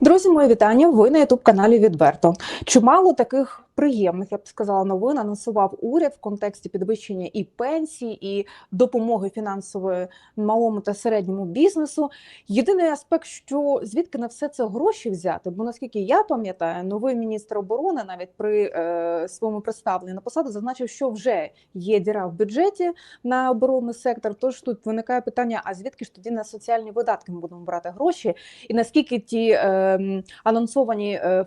Друзі, моє вітання. Ви на ютуб каналі Відверто. Чимало таких приємних, я б сказала, новин анонсував уряд в контексті підвищення і пенсій, і допомоги фінансової малому та середньому бізнесу. Єдиний аспект, що звідки на все це гроші взяти, бо наскільки я пам'ятаю, новий міністр оборони навіть при е, своєму представленні на посаду зазначив, що вже є діра в бюджеті на оборонний сектор. Тож тут виникає питання: а звідки ж тоді на соціальні видатки ми будемо брати гроші? І наскільки ті е, анонсовані е,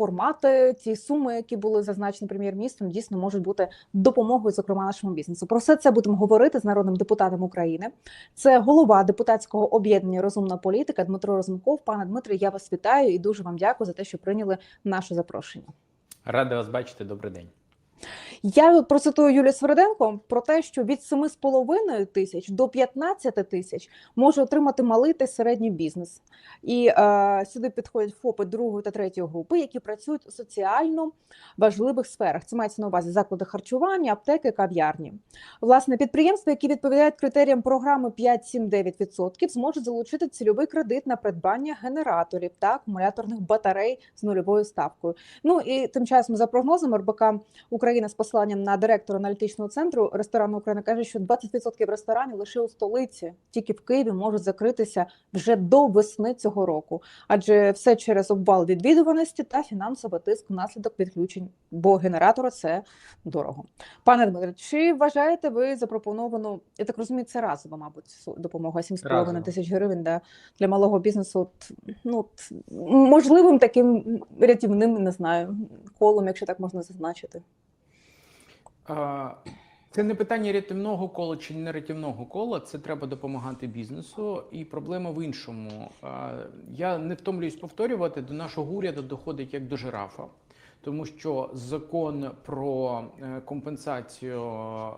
формати, ті суми, які були зазначені прем'єр-міністром, дійсно можуть бути допомогою, зокрема нашому бізнесу. Про все це будемо говорити з народним депутатом України. Це голова депутатського об'єднання Розумна політика Дмитро Розумков. Пане Дмитре, я вас вітаю і дуже вам дякую за те, що прийняли наше запрошення. Ради вас бачити. Добрий день. Я процитую Юлію Сверденко про те, що від 7,5 тисяч до 15 тисяч може отримати малий та середній бізнес. І е, сюди підходять ФОПи другої та третьої групи, які працюють у соціально важливих сферах. Це мається на увазі заклади харчування, аптеки, кав'ярні. Власне, підприємства, які відповідають критеріям програми 5-7-9%, зможуть залучити цільовий кредит на придбання генераторів та акумуляторних батарей з нульовою ставкою. Ну і тим часом, за прогнозами РБК Україна з посиланням на директора аналітичного центру ресторану України каже, що 20% ресторанів лише у столиці, тільки в Києві можуть закритися вже до весни цього року, адже все через обвал відвідуваності та фінансовий тиск внаслідок відключень, бо генератори це дорого. Пане Дмитре, чи вважаєте ви запропоновану? Я так розумію, це разова, мабуть, допомога 7,5 Разова. тисяч гривень да, для малого бізнесу. От, ну от, можливим таким рятівним, не знаю, колом, якщо так можна зазначити. Це не питання рятівного кола чи не рятівного кола. Це треба допомагати бізнесу. І проблема в іншому. Я не втомлююсь повторювати, до нашого уряду доходить як до жирафа. Тому що закон про е, компенсацію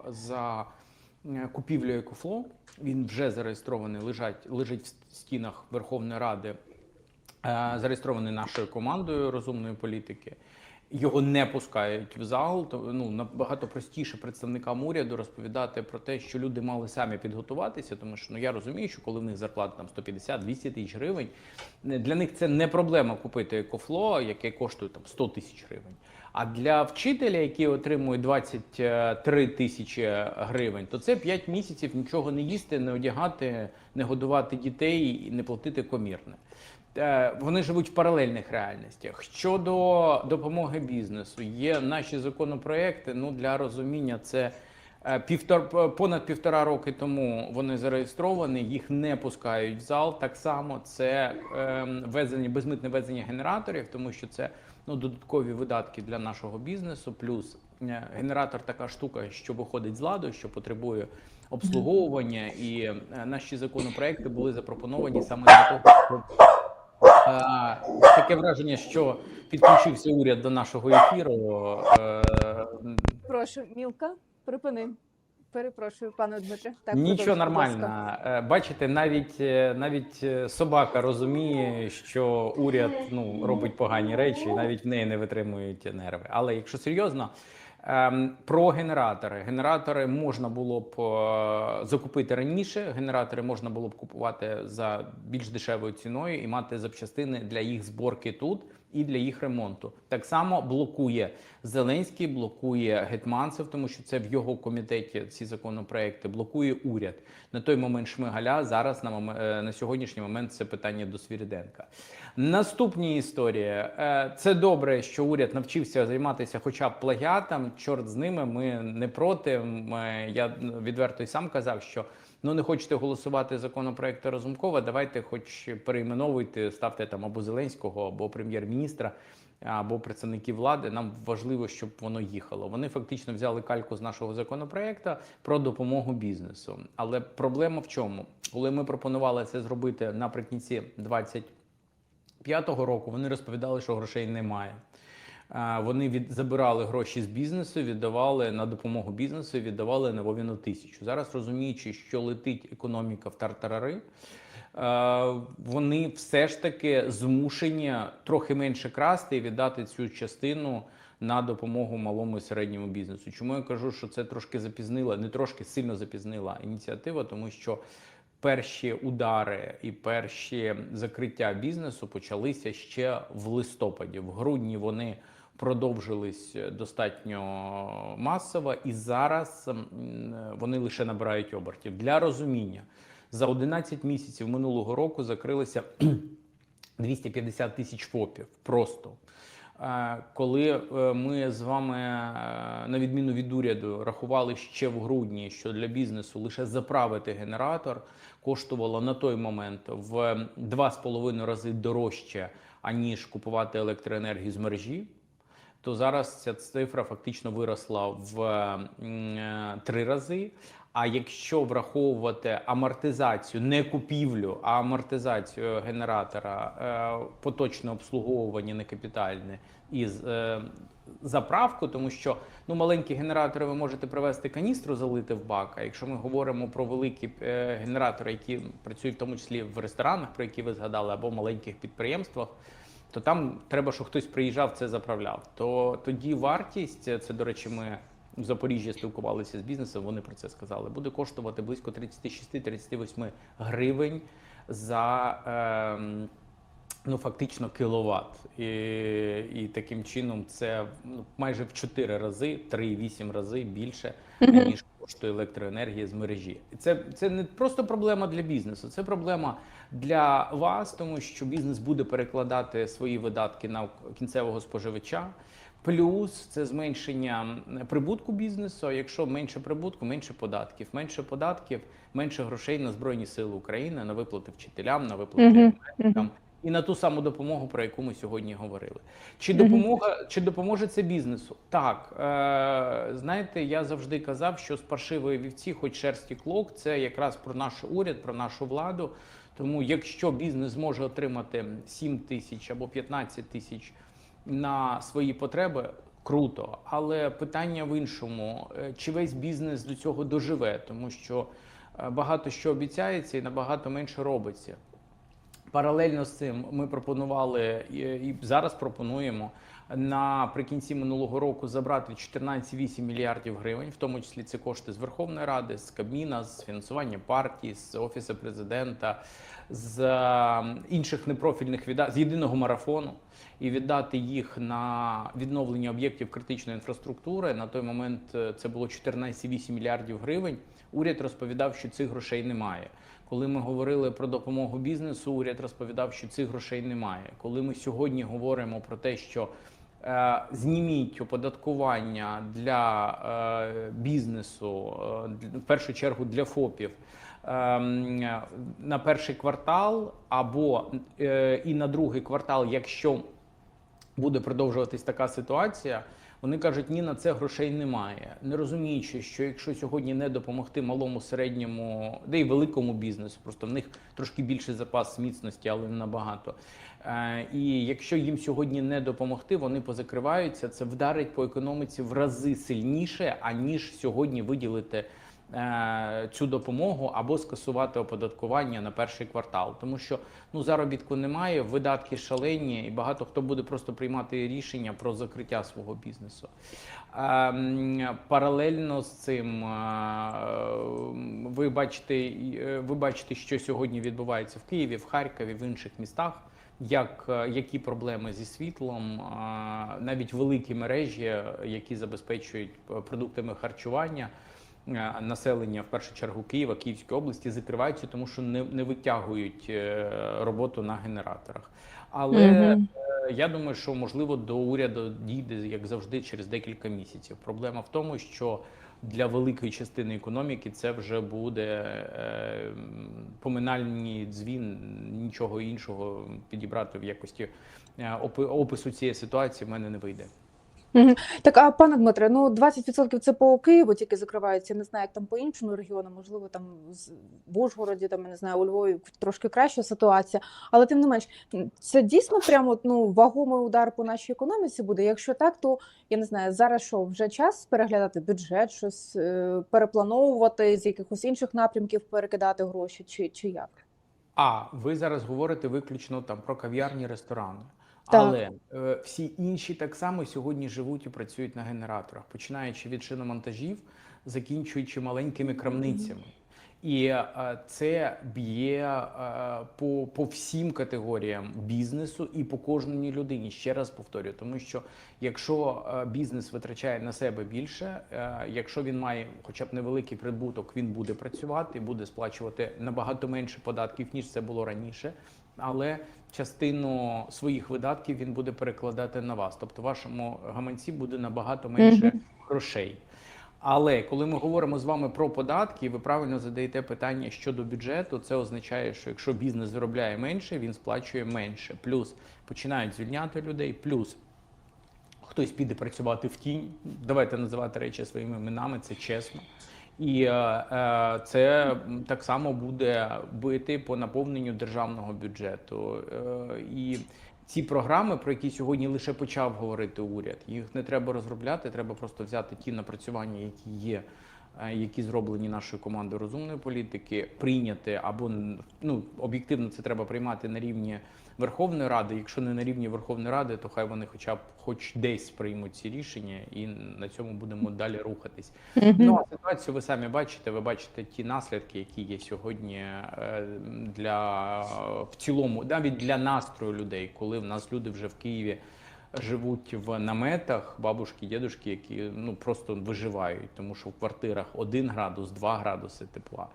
за е, купівлю екофло він вже зареєстрований, лежать, лежить в стінах Верховної Ради, е, зареєстрований нашою командою розумної політики. Його не пускають в зал. То ну набагато простіше представникам уряду розповідати про те, що люди мали самі підготуватися, тому що ну я розумію, що коли в них зарплата там 150-200 тисяч гривень, для них це не проблема купити екофло, яке коштує там 100 тисяч гривень. А для вчителя, який отримує 23 тисячі гривень, то це 5 місяців нічого не їсти, не одягати, не годувати дітей і не платити комірне. Е, Вони живуть в паралельних реальностях. Щодо допомоги бізнесу, є наші законопроекти. Ну для розуміння, це е, півтор понад півтора роки тому вони зареєстровані, їх не пускають в зал. Так само це ем, везення, безмитне везення генераторів, тому що це ну додаткові видатки для нашого бізнесу. Плюс е, генератор така штука, що виходить з ладу, що потребує обслуговування, і наші законопроекти були запропоновані саме для того, щоб Таке враження, що підключився уряд до нашого ефіру. Е, Прошу, Мілка, припини. Перепрошую, пане Дмитре. Так, Нічого нормально. Е, Бачите, навіть е, навіть е, собака розуміє, що уряд ну робить погані речі, навіть в неї не витримують нерви. Але якщо серйозно. Ем, Про генератори. Генератори можна було б е, закупити раніше. Генератори можна було б купувати за більш дешевою ціною і мати запчастини для їх зборки тут і для їх ремонту. Так само блокує Зеленський, блокує Гетманцев, тому що це в його комітеті ці законопроекти блокує уряд. На той момент Шмигаля зараз на мом- е, на сьогоднішній момент це питання до Свіріденка. Наступні історії. Е, Це добре, що уряд навчився займатися хоча б плагіатом. Чорт з ними. Ми не проти. Ми- Я відверто й сам казав, що ну не хочете голосувати законопроекти Разумкова. Давайте, хоч перейменовуйте, ставте там або Зеленського, або прем'єр-міністра. Або представників влади, нам важливо, щоб воно їхало. Вони фактично взяли кальку з нашого законопроекту про допомогу бізнесу. Але проблема в чому? Коли ми пропонували це зробити наприкінці 25-го року, вони розповідали, що грошей немає. Вони від забирали гроші з бізнесу, віддавали на допомогу бізнесу, віддавали на Вовіну тисячу. Зараз розуміючи, що летить економіка в тартарари, вони все ж таки змушені трохи менше красти і віддати цю частину на допомогу малому і середньому бізнесу. Чому я кажу, що це трошки запізнила, не трошки сильно запізнила ініціатива, тому що перші удари і перші закриття бізнесу почалися ще в листопаді. В грудні вони продовжились достатньо масово, і зараз вони лише набирають обертів. Для розуміння за 11 місяців минулого року закрилися 250 тисяч ФОПів просто. Е, Коли е, ми з вами, е, на відміну від уряду, рахували ще в грудні, що для бізнесу лише заправити генератор коштувало на той момент в 2,5 рази дорожче, аніж купувати електроенергію з мережі, то зараз ця цифра фактично виросла в три рази. А якщо враховувати амортизацію, не купівлю, а амортизацію генератора, е, поточне обслуговування не капітальне і з- е, заправку, тому що ну маленькі генератори ви можете привезти каністру, залити в бак. А якщо ми говоримо про великі е, генератори, які працюють в тому числі в ресторанах, про які ви згадали, або маленьких підприємствах, то там треба, щоб хтось приїжджав, це заправляв. То тоді вартість, це, до речі, ми в Запоріжжі спілкувалися з бізнесом, вони про це сказали, буде коштувати близько 36-38 гривень за ем, ну, фактично кіловат. І, і таким чином це ну, майже в 4 рази, 3-8 рази більше, ніж коштує електроенергія з мережі. Це, це не просто проблема для бізнесу, це проблема для вас, тому що бізнес буде перекладати свої видатки на кінцевого споживача. Плюс це зменшення прибутку бізнесу. А якщо менше прибутку, менше податків, менше податків, менше грошей на збройні сили України, на виплати вчителям, на виплати медикам і на ту саму допомогу, про яку ми сьогодні говорили. Чи допомога чи допоможе це бізнесу? Так е, знаєте, я завжди казав, що з паршивої вівці, хоч шерсті клок, це якраз про наш уряд, про нашу владу. Тому, якщо бізнес зможе отримати 7 тисяч або 15 тисяч на свої потреби. Круто, але питання в іншому: Е, чи весь бізнес до цього доживе, тому що е, багато що обіцяється і набагато менше робиться. Паралельно з цим ми пропонували і і зараз пропонуємо наприкінці минулого року забрати 14,8 мільярдів гривень, в тому числі це кошти з Верховної Ради, з Кабміна, з фінансування партії, з офісу президента, з е, інших непрофільних відда... з єдиного марафону. І віддати їх на відновлення об'єктів критичної інфраструктури на той момент е, це було 14,8 мільярдів гривень. Уряд розповідав, що цих грошей немає. Коли ми говорили про допомогу бізнесу, уряд розповідав, що цих грошей немає. Коли ми сьогодні говоримо про те, що зніміть оподаткування для е, бізнесу, е, в першу чергу для ФОПів. ем, На перший квартал або е, і на другий квартал, якщо буде продовжуватись така ситуація. Вони кажуть, ні, на це грошей немає, не розуміючи, що якщо сьогодні не допомогти малому, середньому, де й великому бізнесу, просто в них трошки більший запас міцності, але не набагато. Е, і якщо їм сьогодні не допомогти, вони позакриваються. Це вдарить по економіці в рази сильніше, аніж сьогодні виділити е, цю допомогу або скасувати оподаткування на перший квартал, тому що ну заробітку немає, видатки шалені, і багато хто буде просто приймати рішення про закриття свого бізнесу. Ем, Паралельно з цим е, ви бачите, ви бачите, що сьогодні відбувається в Києві, в Харкові, в інших містах. Як е, які проблеми зі світлом, е, навіть великі мережі, які забезпечують е, продуктами харчування е, населення, в першу чергу Києва, Київської області, закриваються, тому що не, не витягують е, роботу на генераторах. Але. Е, Я думаю, що можливо до уряду дійде, як завжди, через декілька місяців. Проблема в тому, що для великої частини економіки це вже буде е, поминальний дзвін, нічого іншого підібрати в якості е, опи- опису цієї ситуації в мене не вийде. Так, а пане Дмитре, ну 20% це по Києву тільки закриваються. Я не знаю, як там по іншому регіону, можливо, там в Ужгороді, там я не знаю, у Львові трошки краща ситуація. Але тим не менш, це дійсно прямо ну вагомий удар по нашій економіці буде. Якщо так, то я не знаю, зараз що вже час переглядати бюджет, щось е, переплановувати з якихось інших напрямків, перекидати гроші, чи, чи як? А ви зараз говорите виключно там про кав'ярні, ресторани. Але е, всі інші так само сьогодні живуть і працюють на генераторах, починаючи від шиномонтажів, закінчуючи маленькими крамницями. І е, це б'є е, по, по всім категоріям бізнесу і по кожній людині. Ще раз повторюю, тому що якщо е, бізнес витрачає на себе більше, е, якщо він має хоча б невеликий прибуток, він буде працювати, буде сплачувати набагато менше податків ніж це було раніше. Але частину своїх видатків він буде перекладати на вас. Тобто, в вашому гаманці буде набагато менше Мгм. грошей. Але коли ми говоримо з вами про податки, ви правильно задаєте питання щодо бюджету. Це означає, що якщо бізнес заробляє менше, він сплачує менше. Плюс починають звільняти людей, плюс хтось піде працювати в тінь. Давайте називати речі своїми іменами, це чесно. І е, е, це так само буде бити по наповненню державного бюджету. Е, і ці програми, про які сьогодні лише почав говорити уряд, їх не треба розробляти, треба просто взяти ті напрацювання, які є, які зроблені нашою командою розумної політики, прийняти або ну об'єктивно це треба приймати на рівні Верховної Ради. Якщо не на рівні Верховної Ради, то хай вони хоча б хоч десь приймуть ці рішення, і на цьому будемо далі рухатись. Ну а ситуацію ви самі бачите. Ви бачите ті наслідки, які є сьогодні е, для в цілому, навіть для настрою людей, коли в нас люди вже в Києві живуть в наметах, бабушки, дідушки, які ну просто виживають, тому що в квартирах 1 градус, 2 градуси тепла.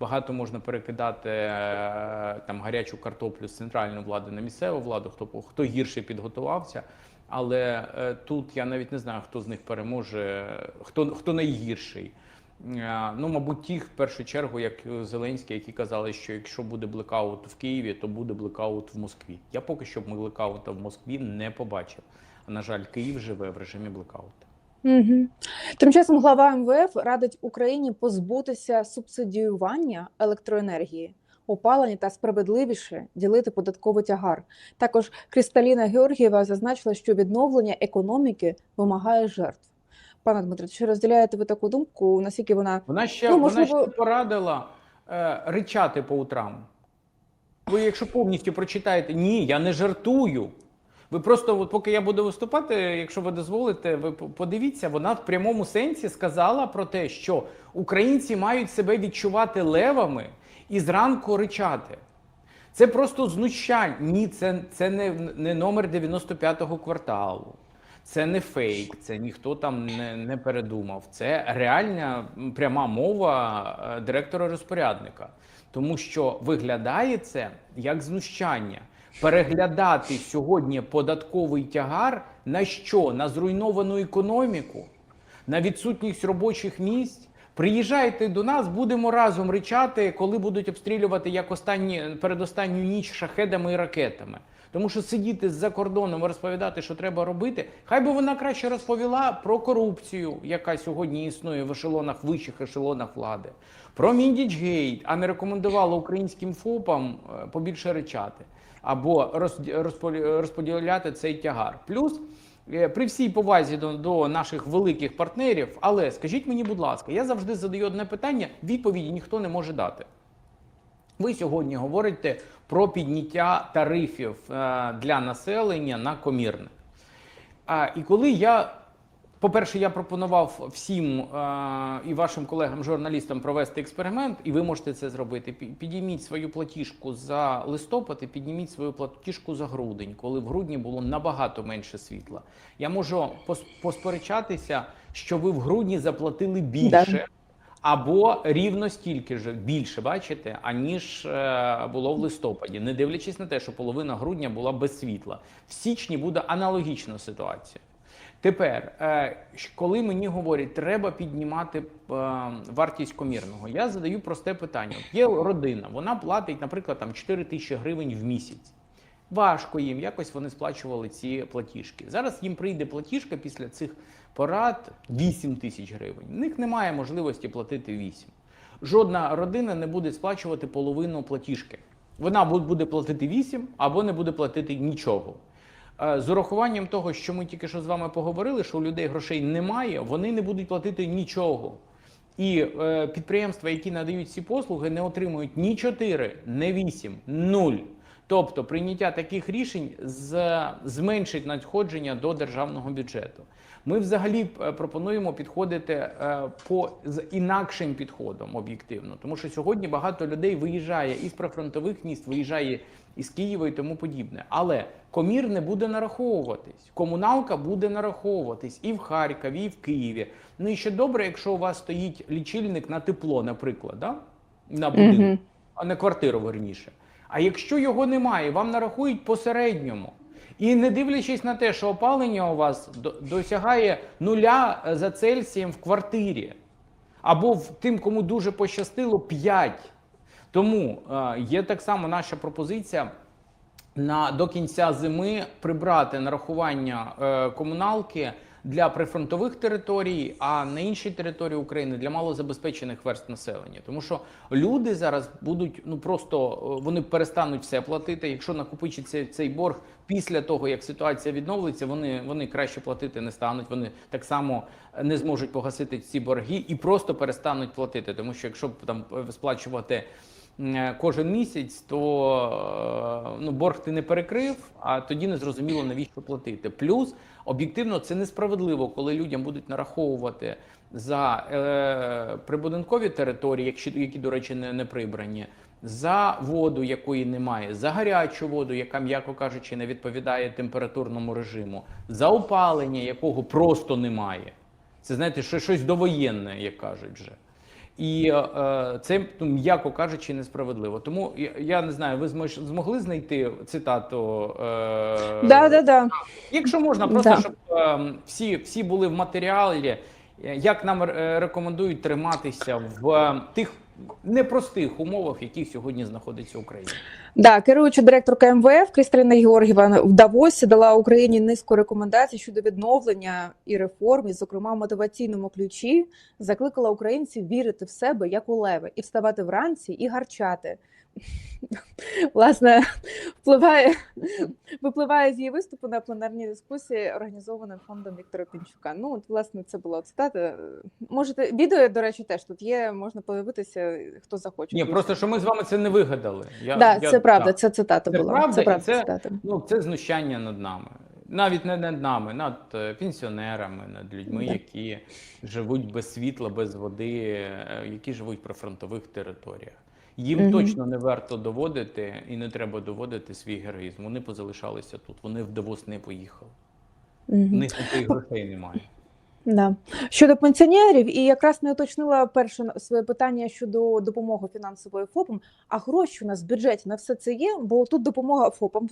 Багато можна перекидати е, там гарячу картоплю з центральної влади на місцеву владу, хто хто гірше підготувався. Але е, тут я навіть не знаю, хто з них переможе, хто хто найгірший. Е, Ну, мабуть, ті в першу чергу, як Зеленський, які казали, що якщо буде блекаут в Києві, то буде блекаут в Москві. Я поки що блекаута в Москві не побачив. А на жаль, Київ живе в режимі блекауту. Угу. Тим часом глава МВФ радить Україні позбутися субсидіювання електроенергії, опалення та справедливіше ділити податковий тягар. Також Кристаліна Георгієва зазначила, що відновлення економіки вимагає жертв. Пане Дмитро, чи розділяєте ви таку думку? Наскільки вона Вона ще, Ну, вона ще порадила е, ричати по утрам. Ви, якщо повністю прочитаєте, ні, я не жартую. Ви просто, от поки я буду виступати, якщо ви дозволите, ви подивіться, вона в прямому сенсі сказала про те, що українці мають себе відчувати левами і зранку ричати. Це просто знущання. Ні, це, це не, не номер 95-го кварталу. Це не фейк, це ніхто там не, не передумав. Це реальна пряма мова е, директора-розпорядника. Тому що виглядає це як знущання. Переглядати сьогодні податковий тягар на що? На зруйновану економіку, на відсутність робочих місць. Приїжджайте до нас, будемо разом ричати, коли будуть обстрілювати як останні передостанню ніч шахедами і ракетами. Тому що сидіти за кордоном і розповідати, що треба робити, хай би вона краще розповіла про корупцію, яка сьогодні існує в ешелонах, вищих ешелонах влади, про Міндічгейт, а не рекомендувала українським ФОПам е, побільше ричати або роз- розподіляти цей тягар. Плюс при всій повазі до, до наших великих партнерів, але скажіть мені, будь ласка, я завжди задаю одне питання, відповіді ніхто не може дати. Ви сьогодні говорите про підняття тарифів е, для населення на комірне. А, і коли я, по-перше, я пропонував всім е, і вашим колегам-журналістам провести експеримент, і ви можете це зробити. Пі- Підійміть свою платіжку за листопад і підніміть свою платіжку за грудень, коли в грудні було набагато менше світла. Я можу пос- посперечатися, що ви в грудні заплатили більше. Або рівно стільки ж більше, бачите, аніж е, було в листопаді, не дивлячись на те, що половина грудня була без світла. В січні буде аналогічна ситуація. Тепер, е, коли мені говорять, треба піднімати е, вартість комірного, я задаю просте питання: є родина, вона платить, наприклад, там 4 тисячі гривень в місяць. Важко їм, якось вони сплачували ці платіжки. Зараз їм прийде платіжка після цих порад 8 тисяч гривень. В них немає можливості платити 8. Жодна родина не буде сплачувати половину платіжки. Вона буде платити 8 або не буде платити нічого. Е, З урахуванням того, що ми тільки що з вами поговорили, що у людей грошей немає, вони не будуть платити нічого. І е, підприємства, які надають ці послуги, не отримують ні 4, ні 8, 0. Тобто прийняття таких рішень зменшить надходження до державного бюджету. Ми взагалі е, пропонуємо підходити е, по з інакшим підходом об'єктивно, тому що сьогодні багато людей виїжджає із прифронтових міст, виїжджає із Києва і тому подібне. Але комір не буде нараховуватись, комуналка буде нараховуватись і в Харкові, і в Києві. Ну і ще добре, якщо у вас стоїть лічильник на тепло, наприклад, да? на будинок, Мгм. а не квартиру верніше. А якщо його немає, вам нарахують по середньому. І не дивлячись на те, що опалення у вас досягає нуля е, за Цельсієм в квартирі, або в тим, кому дуже пощастило, 5. Тому е, є так само наша пропозиція на до кінця зими прибрати нарахування е, комуналки для прифронтових територій, а на іншій території України для малозабезпечених верст населення. Тому що люди зараз будуть ну просто е, вони перестануть все платити. Якщо накопичиться цей борг після того, як ситуація відновиться, вони, вони краще платити не стануть. Вони так само не зможуть погасити ці борги і просто перестануть платити. Тому що якщо там е, сплачувати кожен місяць, то е, ну, борг ти не перекрив, а тоді не зрозуміло навіщо платити. Плюс об'єктивно це несправедливо, коли людям будуть нараховувати за е, прибудинкові території, якщо які, до речі, не, не прибрані. За воду, якої немає, за гарячу воду, яка, м'яко кажучи, не відповідає температурному режиму, за опалення, якого просто немає. Це знаєте, що щось довоєнне, як кажуть вже. І е, це, ну, м'яко кажучи, несправедливо. Тому я, я не знаю, ви змож, змогли знайти цитату? Е, Да, да, да. Якщо можна, просто Да. щоб е, всі, всі були в матеріалі, як нам е, рекомендують триматися в е, тих непростих умовах, в яких сьогодні знаходиться Україна. Да, керуюча директорка МВФ Кристина Георгієва в Давосі дала Україні низку рекомендацій щодо відновлення і реформ, і, зокрема, в мотиваційному ключі закликала українців вірити в себе як у леви і вставати вранці і гарчати. Власне, впливає, випливає з її виступу на пленарній дискусії, організованої фондом Віктора Пінчука. Ну, от, власне, це була цитата. Можете відео, до речі, теж тут є. Можна подивитися, хто захоче. Ні, просто що ми з вами це не вигадали. Я, да, я- це правда, так. це цитата Це була. правда, це правда це- цитата. Ну, це знущання над нами. Навіть не над нами, над е, пенсіонерами, над людьми, Да. які живуть без світла, без води, е, які живуть при фронтових територіях. Їм Мгм. точно не варто доводити і не треба доводити свій героїзм. Вони позалишалися тут. Вони в Давос не поїхали. В Мгм. них таких грошей немає. Да. Щодо пенсіонерів, і якраз не уточнила перше своє питання щодо допомоги фінансової ФОПам. А гроші у нас в бюджеті на все це є, бо тут допомога ФОПам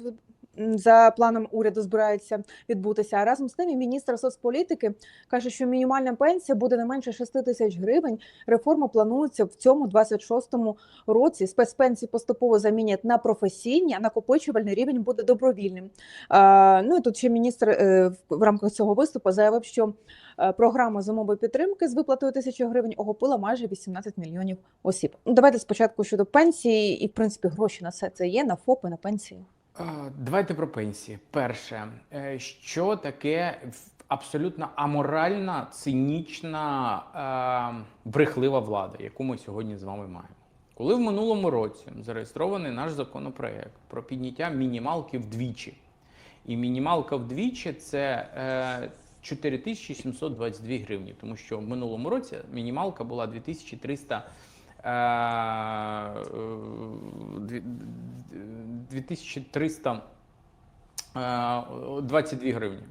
за планом уряду збирається відбутися. А разом з тим і міністр соцполітики каже, що мінімальна пенсія буде не менше 6 тисяч гривень. Реформа планується в цьому 26-му році. Спецпенсії поступово замінять на професійні, а накопичувальний рівень буде добровільним. Ну і тут ще міністр е, в- в рамках цього виступу заявив, що Е, Програма зимової підтримки з виплатою тисячі гривень охопила майже 18 мільйонів осіб. Ну, давайте спочатку щодо пенсії, і в принципі гроші на все це є на ФОПи, на пенсії. Давайте про пенсії. Перше, е, що таке абсолютно аморальна, цинічна, е, брехлива влада, яку ми сьогодні з вами маємо. Коли в минулому році зареєстрований наш законопроект про підняття мінімалки вдвічі. І мінімалка вдвічі це е, 4722 гривні, тому що в минулому році мінімалка була 2300 гривень. 2322 гривні.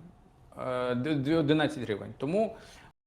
11 гривень. Тому